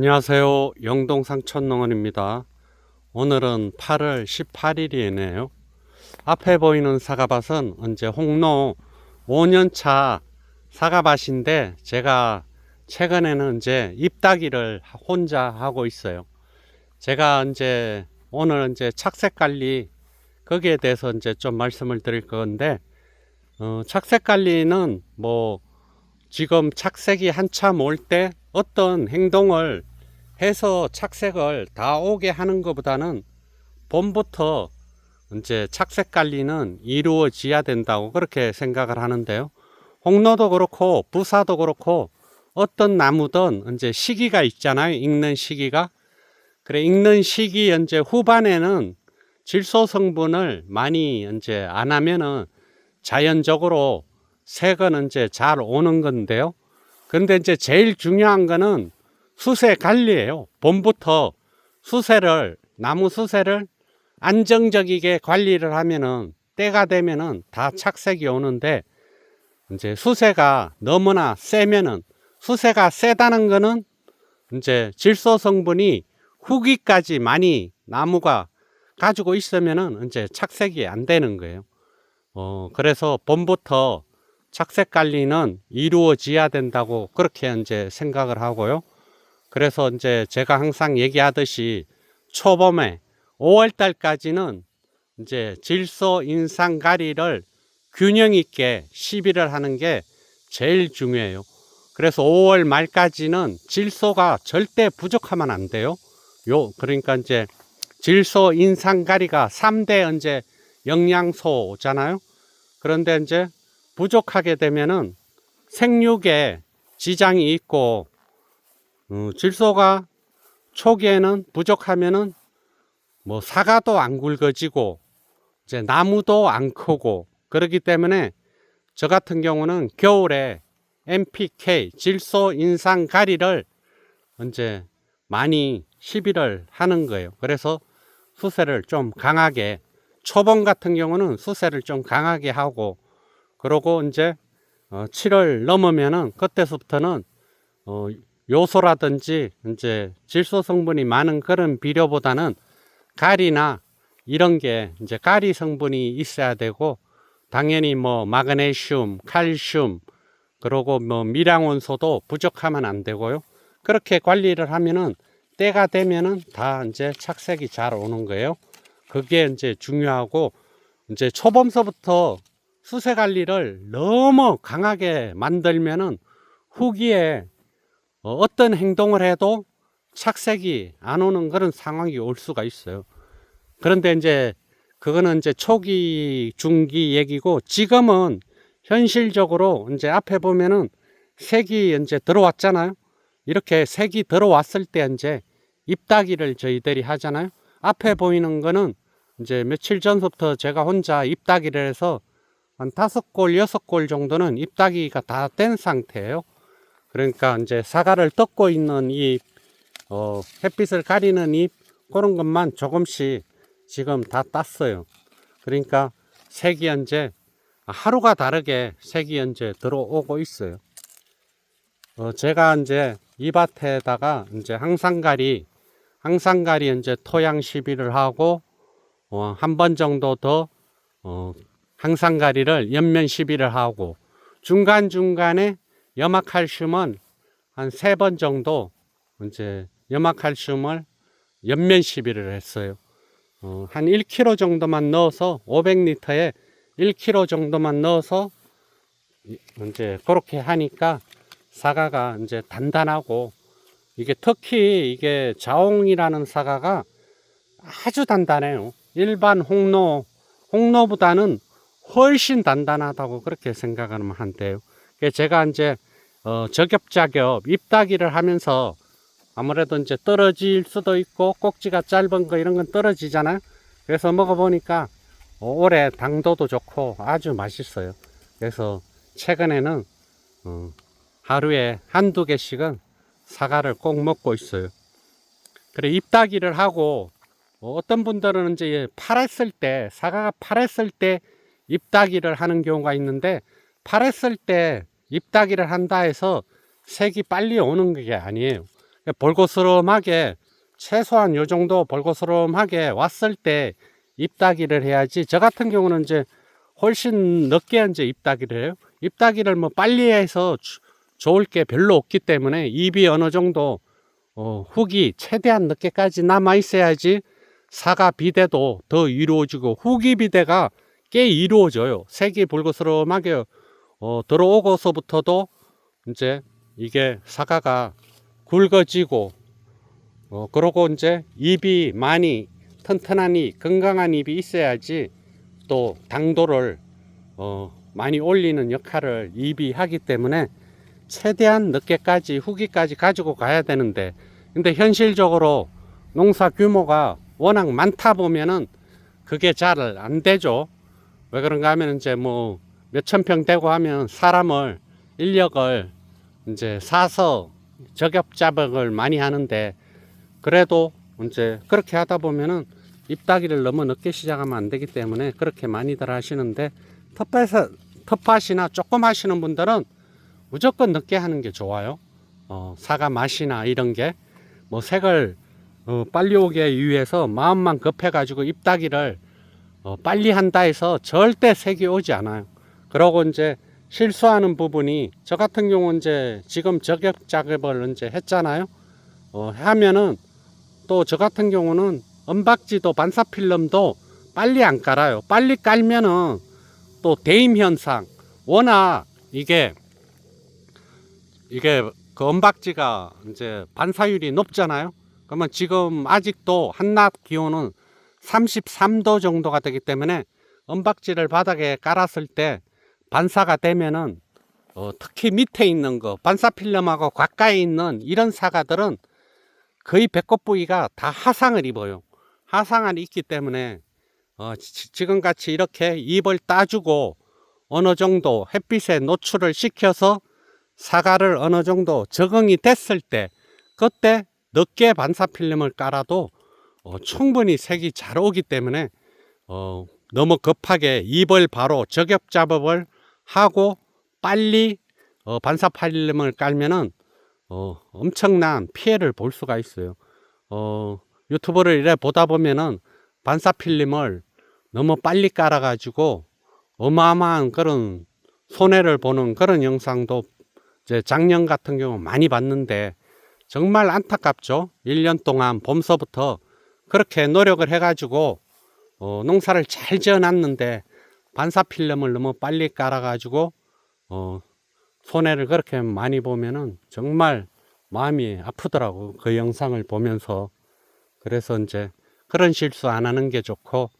안녕하세요. 영동 상천농원입니다. 오늘은 8월 18일이네요. 앞에 보이는 사과밭은 이제 홍로 5년차 사과밭인데 제가 최근에는 이제 잎따기를 혼자 하고 있어요. 제가 이제 오늘 이제 착색 관리 거기에 대해서 이제 좀 말씀을 드릴 건데 어, 착색 관리는 뭐 지금 착색이 한참 올 때 어떤 행동을 해서 착색을 다 오게 하는 것보다는 봄부터 이제 착색 관리는 이루어져야 된다고 그렇게 생각을 하는데요. 홍로도 그렇고 부사도 그렇고 어떤 나무든 이제 시기가 있잖아요. 익는 시기가. 그래 익는 시기 이제 후반에는 질소 성분을 많이 이제 안 하면은 자연적으로 색은 이제 잘 오는 건데요. 근데 이제 제일 중요한 거는 수세 관리예요. 봄부터 수세를 나무 수세를 안정적이게 관리를 하면은 때가 되면은 다 착색이 오는데 이제 수세가 너무나 세면은 수세가 세다는 거는 이제 질소 성분이 후기까지 많이 나무가 가지고 있으면은 이제 착색이 안 되는 거예요. 어, 그래서 봄부터 착색 관리는 이루어져야 된다고 그렇게 이제 생각을 하고요. 그래서 이제 제가 항상 얘기하듯이 초봄에 5월 달까지는 이제 질소 인상 가리를 균형 있게 시비를 하는 게 제일 중요해요. 그래서 5월 말까지는 질소가 절대 부족하면 안 돼요. 요 그러니까 이제 질소 인상 가리가 3대 이제 영양소잖아요. 그런데 이제 부족하게 되면은 생육에 지장이 있고 어, 질소가 초기에는 부족하면은 뭐 사과도 안 굵어지고 이제 나무도 안 크고 그렇기 때문에 저 같은 경우는 겨울에 NPK 질소 인상 가리를 이제 많이 시비를 하는 거예요. 그래서 수세를 좀 강하게 초봄 같은 경우는 수세를 좀 강하게 하고 그러고 이제 어 7월 넘으면은 그때서부터는 어 요소라든지 이제 질소 성분이 많은 그런 비료보다는 가리나 이런 게 이제 가리 성분이 있어야 되고 당연히 뭐 마그네슘, 칼슘 그리고 뭐 미량원소도 부족하면 안 되고요. 그렇게 관리를 하면은 때가 되면은 다 이제 착색이 잘 오는 거예요. 그게 이제 중요하고 이제 초봄서부터 수세 관리를 너무 강하게 만들면은 후기에 어, 어떤 행동을 해도 착색이 안 오는 그런 상황이 올 수가 있어요. 그런데 이제 그거는 이제 초기, 중기 얘기고 지금은 현실적으로 이제 앞에 보면은 색이 이제 들어왔잖아요. 이렇게 색이 들어왔을 때 이제 잎따기를 저희들이 하잖아요. 앞에 보이는 거는 이제 며칠 전부터 제가 혼자 잎따기를 해서 한 다섯 골, 여섯 골 정도는 잎따기가 다된 상태예요. 그러니까 이제 사과를 뜯고 있는 이 어, 햇빛을 가리는 잎 그런 것만 조금씩 지금 다 땄어요. 그러니까 색이 현재 하루가 다르게 색이 현재 들어오고 있어요. 어, 제가 이제 이 밭에다가 이제 항상가리 항상가리 이제 토양 시비를 하고 어, 한 번 정도 더 어, 항상가리를 연면 시비를 하고 중간 중간에 염화칼슘은 한 세 번 정도 이제 염화칼슘을 연면 시비를 했어요. 어, 한 1kg 정도만 넣어서 500리터에 1kg 정도만 넣어서 이- 이제 그렇게 하니까 사과가 이제 단단하고 이게 특히 이게 자홍이라는 사과가 아주 단단해요. 일반 홍로 홍로보다는 훨씬 단단하다고 그렇게 생각하면. 그래서 제가 이제 어, 저겹자겹 잎따기를 하면서 아무래도 이제 떨어질 수도 있고 꼭지가 짧은 거 이런 건 떨어지잖아요. 그래서 먹어보니까 어, 올해 당도도 좋고 아주 맛있어요. 그래서 최근에는 어, 하루에 한두 개씩은 사과를 꼭 먹고 있어요. 그래 잎따기를 하고 어, 어떤 분들은 이제 파랬을 때 사과가 파랬을 때 잎따기를 하는 경우가 있는데 파랬을 때 잎따기를 한다 해서 색이 빨리 오는 게 아니에요. 볼고스름하게 최소한 요 정도 볼고스름하게 왔을 때 잎따기를 해야지 저 같은 경우는 이제 훨씬 늦게 이제 잎따기를 해요. 잎따기를 뭐 빨리 해서 주- 좋을 게 별로 없기 때문에 잎이 어느 정도 어, 훅이 최대한 늦게까지 남아 있어야지 사과 비대도 더 이루어지고 후기 비대가 꽤 이루어져요. 색이 붉은스름하게 어, 들어오고서부터도 이제 이게 사과가 굵어지고 어, 그러고 이제 잎이 많이 튼튼하니 건강한 잎이 있어야지 또 당도를 어, 많이 올리는 역할을 잎이 하기 때문에 최대한 늦게까지 후기까지 가지고 가야 되는데 근데 현실적으로 농사 규모가 워낙 많다 보면은 그게 잘 안 되죠. 왜 그런가 하면 이제 뭐 몇천 평 되고 하면 사람을 인력을 이제 사서 저격 자박을 많이 하는데 그래도 이제 그렇게 하다 보면은 잎따기를 너무 늦게 시작하면 안 되기 때문에 그렇게 많이들 하시는데 텃밭에서 텃밭이나 조금 하시는 분들은 무조건 늦게 하는 게 좋아요. 어, 사과 맛이나 이런 게 뭐 색을 어, 빨리 오게 위해서 마음만 급해가지고 잎따기를 어, 빨리 한다 해서 절대 색이 오지 않아요. 그러고 이제 실수하는 부분이 저 같은 경우 이제 지금 저격 작업을 이제 했잖아요. 어, 하면은 또 저 같은 경우는 은박지도 반사 필름도 빨리 안 깔아요. 빨리 깔면은 또 대임 현상 워낙 이게 이게 그 은박지가 이제 반사율이 높잖아요. 그러면 지금 아직도 한낮 기온은 33도 정도가 되기 때문에 은박지를 바닥에 깔았을 때 반사가 되면은 어, 특히 밑에 있는 거 반사필름하고 가까이 있는 이런 사과들은 거의 배꼽 부위가 다 하상을 입어요. 하상을 입기 때문에 어, 지금 같이 이렇게 잎을 따주고 어느 정도 햇빛에 노출을 시켜서 사과를 어느 정도 적응이 됐을 때 그때 늦게 반사필름을 깔아도 어, 충분히 색이 잘 오기 때문에 어, 너무 급하게 잎을 바로 저격 작업을 하고 빨리 어, 반사필름을 깔면은 어, 엄청난 피해를 볼 수가 있어요. 어, 유튜브를 이래 보다 보면은 반사 필름을 너무 빨리 깔아가지고 어마어마한 그런 손해를 보는 그런 영상도 이제 작년 같은 경우 많이 봤는데 정말 안타깝죠. 1년 동안 봄서부터 그렇게 노력을 해가지고 어, 농사를 잘 지어놨는데 반사 필름을 너무 빨리 깔아가지고 어, 손해를 그렇게 많이 보면은 정말 마음이 아프더라고 그 영상을 보면서. 그래서 이제 그런 실수 안 하는 게 좋고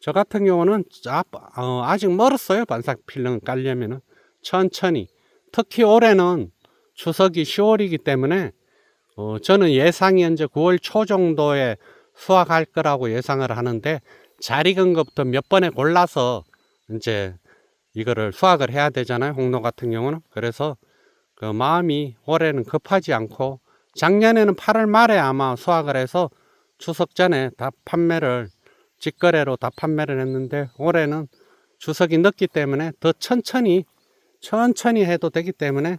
저 같은 경우는 아, 어, 아직 멀었어요 반사 필름 깔려면은. 천천히. 특히 올해는 추석이 10월이기 때문에 어, 저는 예상이 현재 9월 초 정도에 수확할 거라고 예상을 하는데 잘 익은 것부터 몇 번에 골라서 이제 이거를 수확을 해야 되잖아요. 홍로 같은 경우는. 그래서 그 마음이 올해는 급하지 않고 작년에는 8월 말에 아마 수확을 해서 추석 전에 다 판매를 직거래로 다 판매를 했는데 올해는 추석이 늦기 때문에 더 천천히 천천히 해도 되기 때문에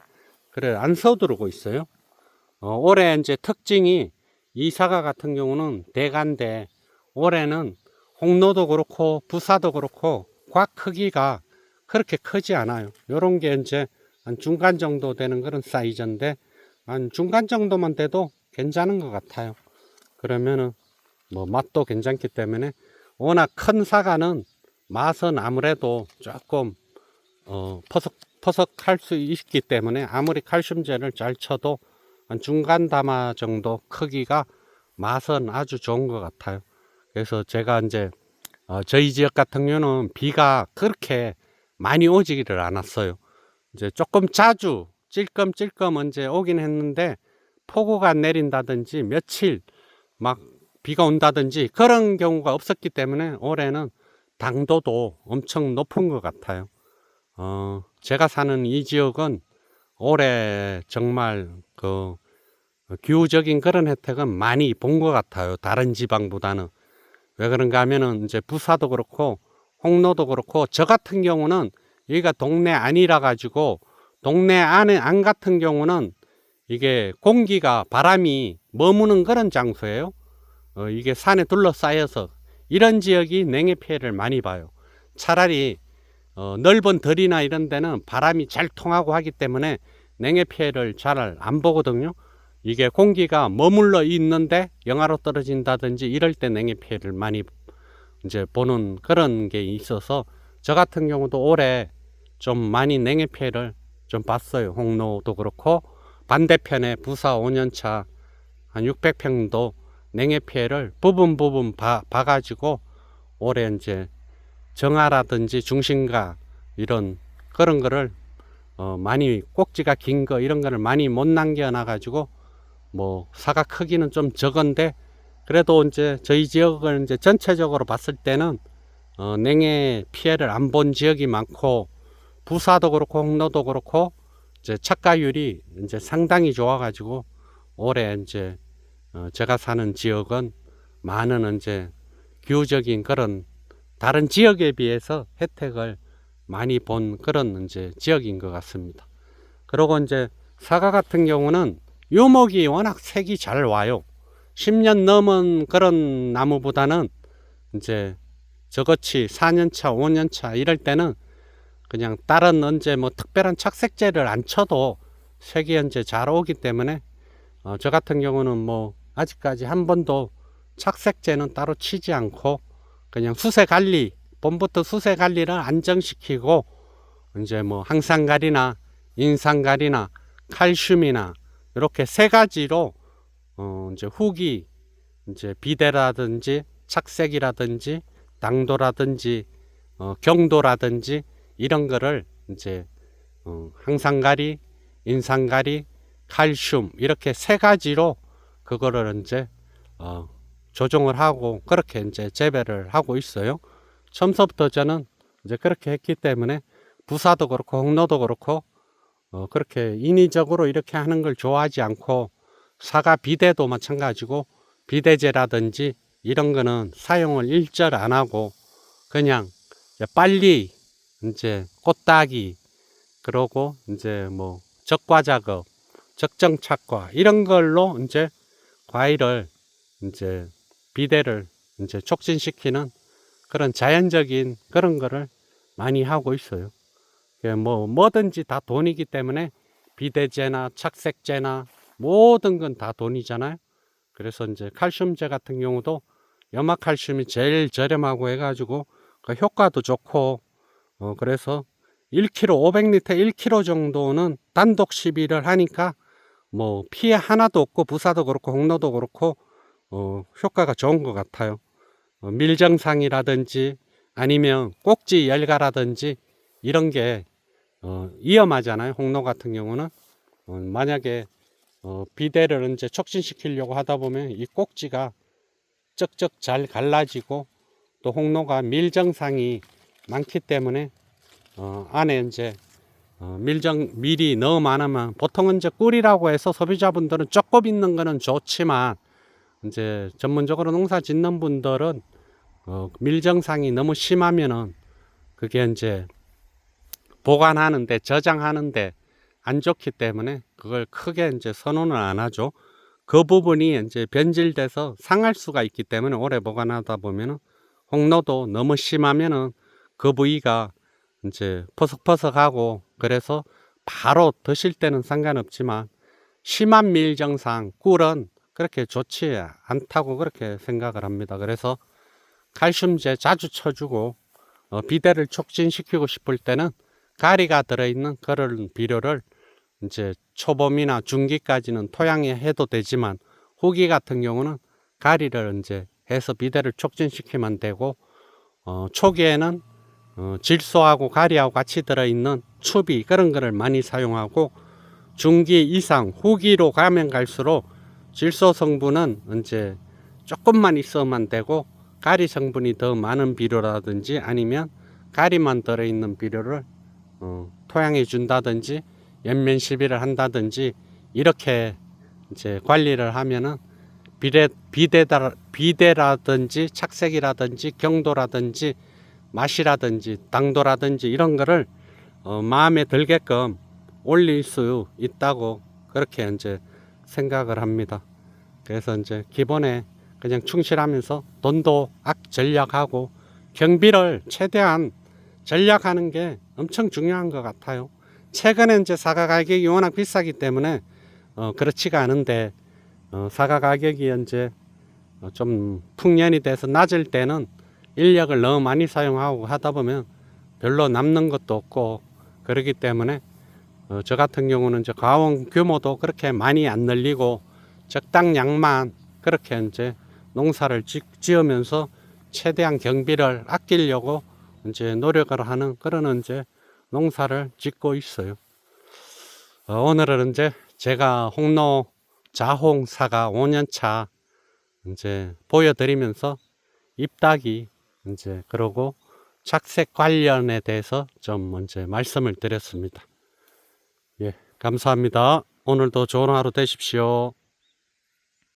그래 안 서두르고 있어요. 어, 올해 이제 특징이 이 사과 같은 경우는 대간데 올해는 홍로도 그렇고 부사도 그렇고 곽 크기가 그렇게 크지 않아요. 요런 게 이제 한 중간 정도 되는 그런 사이즈인데 한 중간 정도만 돼도 괜찮은 것 같아요. 그러면은 뭐 맛도 괜찮기 때문에 워낙 큰 사과는 맛은 아무래도 조금 어 퍼석 퍼석할 수 있기 때문에 아무리 칼슘제를 잘 쳐도 한 중간 담아 정도 크기가 맛은 아주 좋은 것 같아요. 그래서 제가 이제 어, 저희 지역 같은 경우는 비가 그렇게 많이 오지를 않았어요. 이제 조금 자주 찔끔찔끔 이제 오긴 했는데 폭우가 내린다든지 며칠 막 비가 온다든지 그런 경우가 없었기 때문에 올해는 당도도 엄청 높은 것 같아요. 어, 제가 사는 이 지역은 올해 정말 그 기후적인 그런 혜택은 많이 본 것 같아요. 다른 지방보다는. 왜 그런가 하면은 이제 부사도 그렇고 홍로도 그렇고 저 같은 경우는 여기가 동네 안이라 가지고 동네 안에 안 같은 경우는 이게 공기가 바람이 머무는 그런 장소예요. 어, 이게 산에 둘러싸여서 이런 지역이 냉해 피해를 많이 봐요. 차라리 어, 넓은 들이나 이런 데는 바람이 잘 통하고 하기 때문에 냉해 피해를 잘 안 보거든요. 이게 공기가 머물러 있는데 영하로 떨어진다든지 이럴 때 냉해 피해를 많이 이제 보는 그런 게 있어서 저 같은 경우도 올해 좀 많이 냉해 피해를 좀 봤어요. 홍로도 그렇고 반대편에 부사 5년차 한 600평도 냉해 피해를 부분 부분 봐, 봐가지고 올해 이제 정화라든지 중심가 이런 그런 거를 어, 많이 꼭지가 긴 거 이런 거를 많이 못 남겨놔 가지고 뭐 사과 크기는 좀 적은데 그래도 이제 저희 지역을 이제 전체적으로 봤을 때는 어, 냉해 피해를 안 본 지역이 많고 부사도 그렇고 홍로도 그렇고 이제 착가율이 이제 상당히 좋아 가지고 올해 이제 어, 제가 사는 지역은 많은 이제 규적인 그런 다른 지역에 비해서 혜택을 많이 본 그런 이제 지역인 것 같습니다. 그리고 이제 사과 같은 경우는 유목이 워낙 색이 잘 와요. 10년 넘은 그런 나무보다는 이제 저것이 4년차, 5년차 이럴 때는 그냥 다른 언제 뭐 특별한 착색제를 안 쳐도 색이 현재 잘 오기 때문에 어, 저 같은 경우는 뭐 아직까지 한 번도 착색제는 따로 치지 않고 그냥 수세 관리 봄부터 수세 관리를 안정시키고 이제 뭐 항산가리나 인산가리나 칼슘이나 이렇게 세 가지로 어 이제 후기 이제 비대라든지 착색이라든지 당도라든지 어 경도라든지 이런 거를 이제 어 항산가리, 인산가리, 칼슘 이렇게 세 가지로 그거를 이제 어 조정을 하고 그렇게 이제 재배를 하고 있어요. 처음서부터 저는 이제 그렇게 했기 때문에 부사도 그렇고 홍로도 그렇고 어 그렇게 인위적으로 이렇게 하는 걸 좋아하지 않고 사과 비대도 마찬가지고 비대제라든지 이런 거는 사용을 일절 안 하고 그냥 이제 빨리 이제 꽃따기 그러고 이제 뭐 적과 작업, 적정 착과 이런 걸로 이제 과일을 이제 비대를 이제 촉진시키는 그런 자연적인 그런 거를 많이 하고 있어요. 그뭐 뭐든지 다 돈이기 때문에 비대제나 착색제나 모든 건 다 돈이잖아요. 그래서 이제 칼슘제 같은 경우도 염화 칼슘이 제일 저렴하고 해가지고 그 효과도 좋고 어 그래서 1kg 500리터 1kg 정도는 단독 시비를 하니까 뭐 피해 하나도 없고 부사도 그렇고 홍로도 그렇고 어 효과가 좋은 것 같아요. 어, 밀정상이라든지 아니면 꼭지 열가라든지 이런 게 어, 위험하잖아요. 홍로 같은 경우는 어, 만약에 어, 비대를 이제 촉진시키려고 하다 보면 이 꼭지가 쩍쩍 잘 갈라지고 또 홍로가 밀정상이 많기 때문에 어, 안에 이제 어, 밀정 밀이 너무 많으면 보통은 이제 꿀이라고 해서 소비자분들은 조금 있는 거는 좋지만 이제 전문적으로 농사 짓는 분들은 어, 밀정상이 너무 심하면은 그게 이제 보관하는데 저장하는데 안 좋기 때문에 그걸 크게 이제 선언을 안 하죠. 그 부분이 이제 변질돼서 상할 수가 있기 때문에 오래 보관하다 보면은 홍로도 너무 심하면은 그 부위가 이제 퍼석퍼석하고 그래서 바로 드실 때는 상관없지만 심한 밀정상 꿀은 그렇게 좋지 않다고 그렇게 생각을 합니다. 그래서 칼슘제 자주 쳐주고 어, 비대를 촉진시키고 싶을 때는 가리가 들어있는 그런 비료를 이제 초봄이나 중기까지는 토양에 해도 되지만 후기 같은 경우는 가리를 이제 해서 비대를 촉진시키면 되고 어, 초기에는 어, 질소하고 가리하고 같이 들어있는 추비 그런 거를 많이 사용하고 중기 이상 후기로 가면 갈수록 질소 성분은 이제 조금만 있어만 되고 가리 성분이 더 많은 비료라든지 아니면 가리만 들어있는 비료를 어, 토양에 준다든지 연면 시비를 한다든지 이렇게 이제 관리를 하면은 비대 비대다 비대라든지 착색이라든지 경도라든지 맛이라든지 당도라든지 이런 거를 어, 마음에 들게끔 올릴 수 있다고 그렇게 이제 생각을 합니다. 그래서 이제 기본에 그냥 충실하면서 돈도 악 전략하고 경비를 최대한 전략하는 게 엄청 중요한 것 같아요. 최근에 이제 사과 가격이 워낙 비싸기 때문에 어, 그렇지가 않은데 어, 사과 가격이 이제 어, 좀 풍년이 돼서 낮을 때는 인력을 너무 많이 사용하고 하다 보면 별로 남는 것도 없고 그러기 때문에 어, 저 같은 경우는 이제 가원 규모도 그렇게 많이 안 늘리고 적당량만 그렇게 이제 농사를 지, 지으면서 최대한 경비를 아끼려고 이제 노력을 하는 그런 이제 농사를 짓고 있어요. 어, 오늘은 이제 제가 홍로 자홍 사과 5년차 이제 보여드리면서 잎따기 이제 그러고 착색 관련에 대해서 좀 이제 말씀을 드렸습니다. 예, 감사합니다. 오늘도 좋은 하루 되십시오.